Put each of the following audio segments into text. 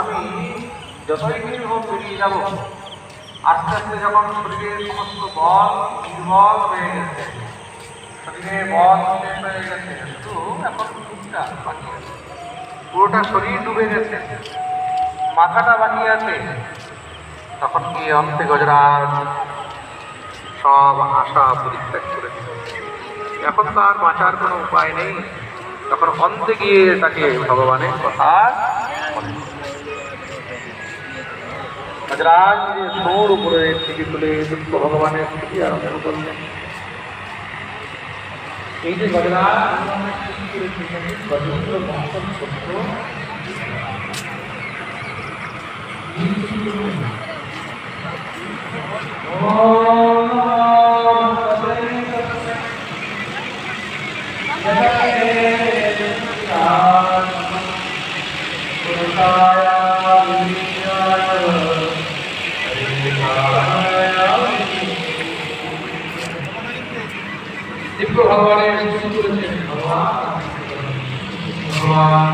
আমি যতই হোক বেরিয়ে যাব, আস্তে আস্তে যখন শরীরের সমস্ত বল দুর্বল হয়ে গেছে, শরীরে বল হয়ে গেছে, শুধু এখন বাকি আছে। পুরোটা শরীর ডুবে গেছে, মাথাটা বাকি আছে। তখন কি অন্তে গজরাজ সব আশা পরিত্যাগ করে এখন তার বাঁচার কোনো উপায় নেই। তখন অন্তে গিয়ে তাকে ভগবানের কথা গজরাজ নিজের সোর উপরে থেকে তুলে দুঃখ ভগবানের স্মৃতি আরম্ভ করলেন এই যে গজরাজ ভগবানের ভগবান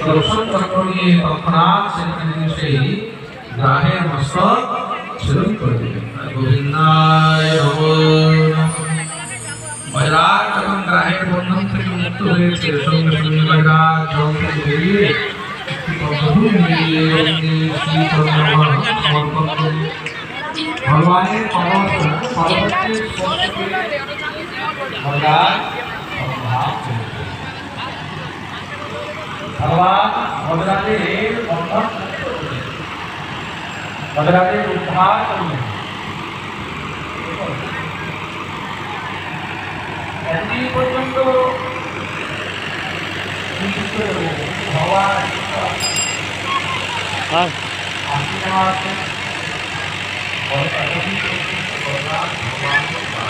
দর্শন চক্র নিয়ে তৎক্ষণাৎ সেখানে সেই গ্রাহের মস্তক ছেদন করে দিলেন গোবিন্দায় বজরাজ যখন গ্রাহের বন্ধন থেকে মুক্ত হয়েছে সঙ্গে সঙ্গে বজরাজ জল থেকে বেরিয়ে একটি পদ্মফুল নিয়ে শ্রীচন্দ্র সমর্পণ করে ভগবানের পরম পরবর্তী স্পর্শ করে বজরাজ পরমধাম চলে গেলেন। ভগবান ভদ্রাদের বন্ধন। ভদ্রাদের উদ্ধার করলেন এতদিন পর্যন্ত ভগবান আসি নেওয়া আছে ভগবান ভগবান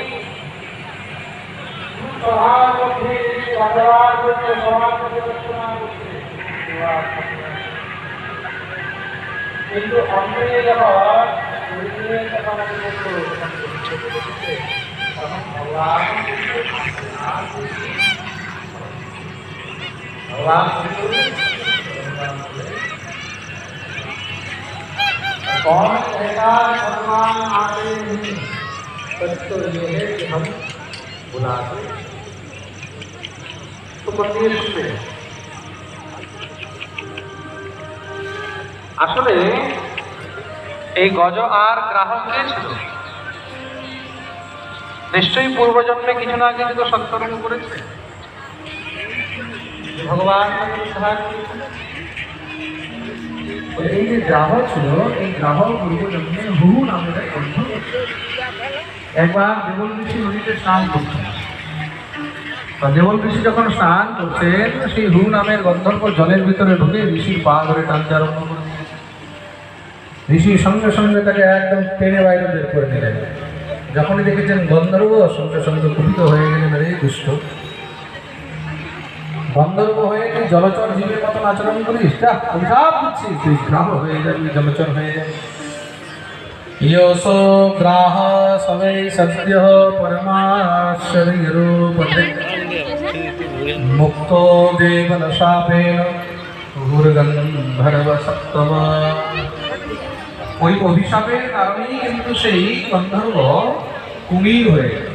কিন্তু অন্যে যখন শরীরের কথা মনে করলো তখন ছোট করছে তখন ভগবান भगवान कौन कहता भगवान आते नहीं सच तो ये है कि हम बुलाते तो मंदिर से আসলে এই গজ আর গ্রাহক কে ছিল নিশ্চয়ই পূর্বজন্মে কিছু না কিছু তো সৎকর্ম করেছে ভগবান। এই যে গ্রাহক ছিল, এই গ্রাহক পূর্বজন্মে নামের এক একবার দেবল ঋষি নদীতে স্নান করছেন দেবল ঋষি যখন স্নান করছেন, সেই হু নামের গন্ধর্ব জলের ভিতরে ঢুকে ঋষির পা ধরে টানতে আরম্ভ করে। ঋষি সঙ্গে সঙ্গে তাকে একদম টেনে বাইরে বের করে নিলেন। যখনই দেখেছেন গন্ধর্ব সঙ্গে সঙ্গে কুপিত হয়ে গেলেন এই দুষ্ট। গন্ধর্ব হয়ে তুই জলচর জীবের মতন আচরণ করিস? যা, অভিশাপ দিচ্ছিস তুই গ্রাহ হয়ে যাবি, জলচর হয়ে যাবি। ইয়সো গ্রাহ সবে সত্য ভূর্গন্ধর্ব সপ্তমা। ওই অভিশাপের কারণেই কিন্তু সেই গন্ধর্ব কুমির হয়ে গেল।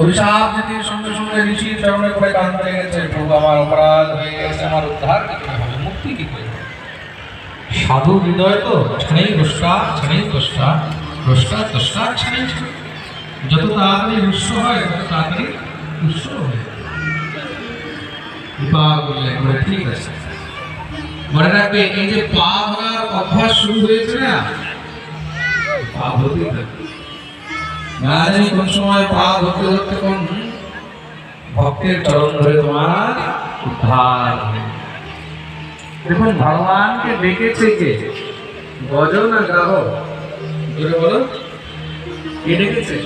অভিশাপ যদি সঙ্গে সঙ্গে ঋষির চরণে করে কাঁদতে গেছে প্রভু, আমার অপরাধ হয়ে গেছে, আমার উদ্ধার মুক্তি কি করে সাধু হৃদয় তো ছানেই রুষ্টা ছানেই দোষ্টা রুষ্টা দোষ্টা ছানেই যত তাড়াতাড়ি রুষ্ট হয়, তত তাড়াতাড়ি রুষ্ট হয়ে যায়। কৃপা বলে ঠিক আছে। মনে রাখবে, এই যে পা ধরার অভ্যাস শুরু হয়েছে না? পা থাকবে না জানি কোন সময় পা ধরতে ধরতে কোন ভক্তের চরণ ধরে তোমার উদ্ধার। দেখুন, ভগবানকে ডেকেছে কে? গজ না গ্রাহ জোরে বলো। কে ডেকেছে?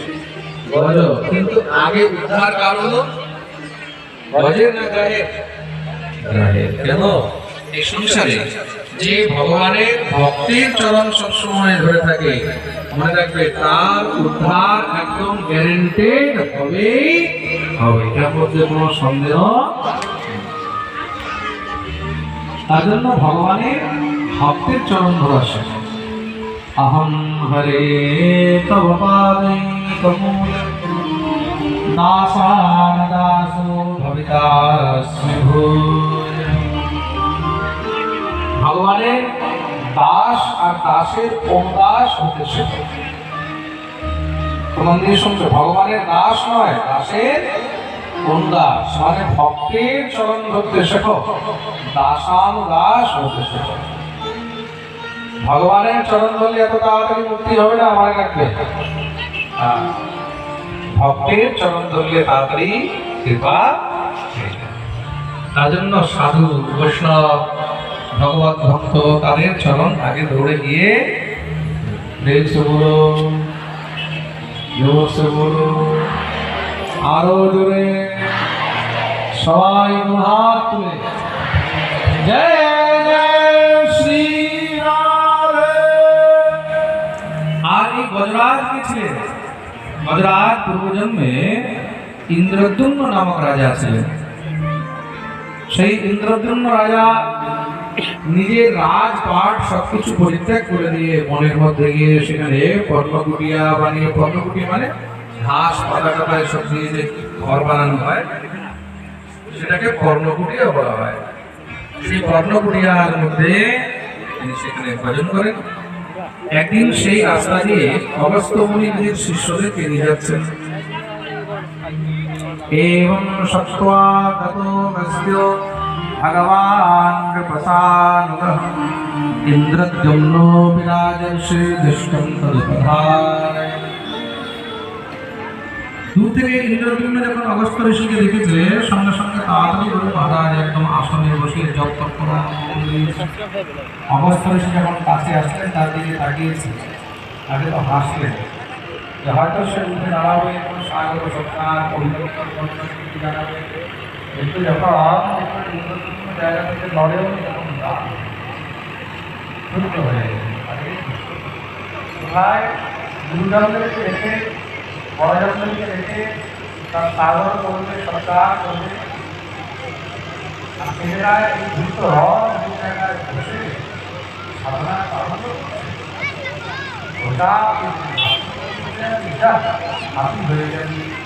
গজ কিন্তু আগে উদ্ধার কার হলো? গজের না গ্রাহের গ্রাহের কেন? সংসারে যে ভগবানের ভক্তের চরণ সবসময় ধরে থাকে, মনে রাখবে তার উদ্ধার একদম গ্যারেন্টেড হবেই হবে। এটার মধ্যে কোনো সন্দেহ তার জন্য ভগবানের ভক্তের চরণ ধরা শেখে অহম হরে তব পাদে দাসান দাসো ভবিতাস্মি ভূ। দাসের দাস হতে শেখো। শুনছো, ভগবানের দাস নয়, দাসের দাস মানে ভক্তের চরণ ধরতে শেখো দাসান দাস হতে শেখো। ভগবানের চরণ ধরলে এত তাড়াতাড়ি মুক্তি হবে না আমার হ্যাঁ। ভক্তের চরণ ধরলে তাড়াতাড়ি কৃপা তার জন্য সাধু, বৈষ্ণব ভগবত ভক্ত তাদের চরণ আগে দৌড়ে গিয়ে আরও জোরে। সবাই হাত তুলে। জয় শ্রী আর এই গজরাজ কে ছিলেন? গজরাজ পূর্বজন্মে নামক রাজা ছিলেন। সেই ইন্দ্রদ্যুম্ন রাজা নিজের রাজপাট সবকিছু পরিত্যাগ করে দিয়ে মনের মধ্যে গিয়ে সেখানে কর্মকুটিয়া বানিয়ে কর্মকুটিয়া মানে ঘাস, পাতা, টাতা এসব দিয়ে যে ঘর বানানো হয়, সেটাকে কর্ণকুটিয়া বলা হয়। সেই কর্ণকুটিয়ার মধ্যে সেখানে ভজন করেন। একদিন সেই রাস্তা দিয়ে অগস্তমণি নিজের শিষ্যদের পেরিয়ে যাচ্ছেন এবং সত্ত্বা গত भगवान् प्रसानुतः इन्द्रद्युम्नो विराजर्षि दृष्टं तदुपधारय দূর থেকে ইন্দ্রদ্যুম্ন যখন অগস্ত ঋষিকে দেখেছে সঙ্গে সঙ্গে তাড়াতাড়ি করে মহারাজ একদম আসনে বসিয়ে জপ তপ করা অগস্ত ঋষি যখন কাছে আসলেন তার দিকে তাকিয়েছে আগে তো হাসলেন যে হয়তো সে উঠে দাঁড়াবে কোনো সাগর সত্তার পরিবর্তন পরিস্থিতি জানাবে কিন্তু যখন একটু গুরুত্বপূর্ণ জায়গা থেকে লড়েও তখন রাগ ক্ষুব্ধ হয়ে কোথায় গুরুজনদেরকে রেখে বড়জনদেরকে রেখে তার সাগর করবে সরকার করবে আর ছেলেরা এই দ্রুত দু জায়গায় বসে সাধনা ওটা আপনি হয়ে যাবে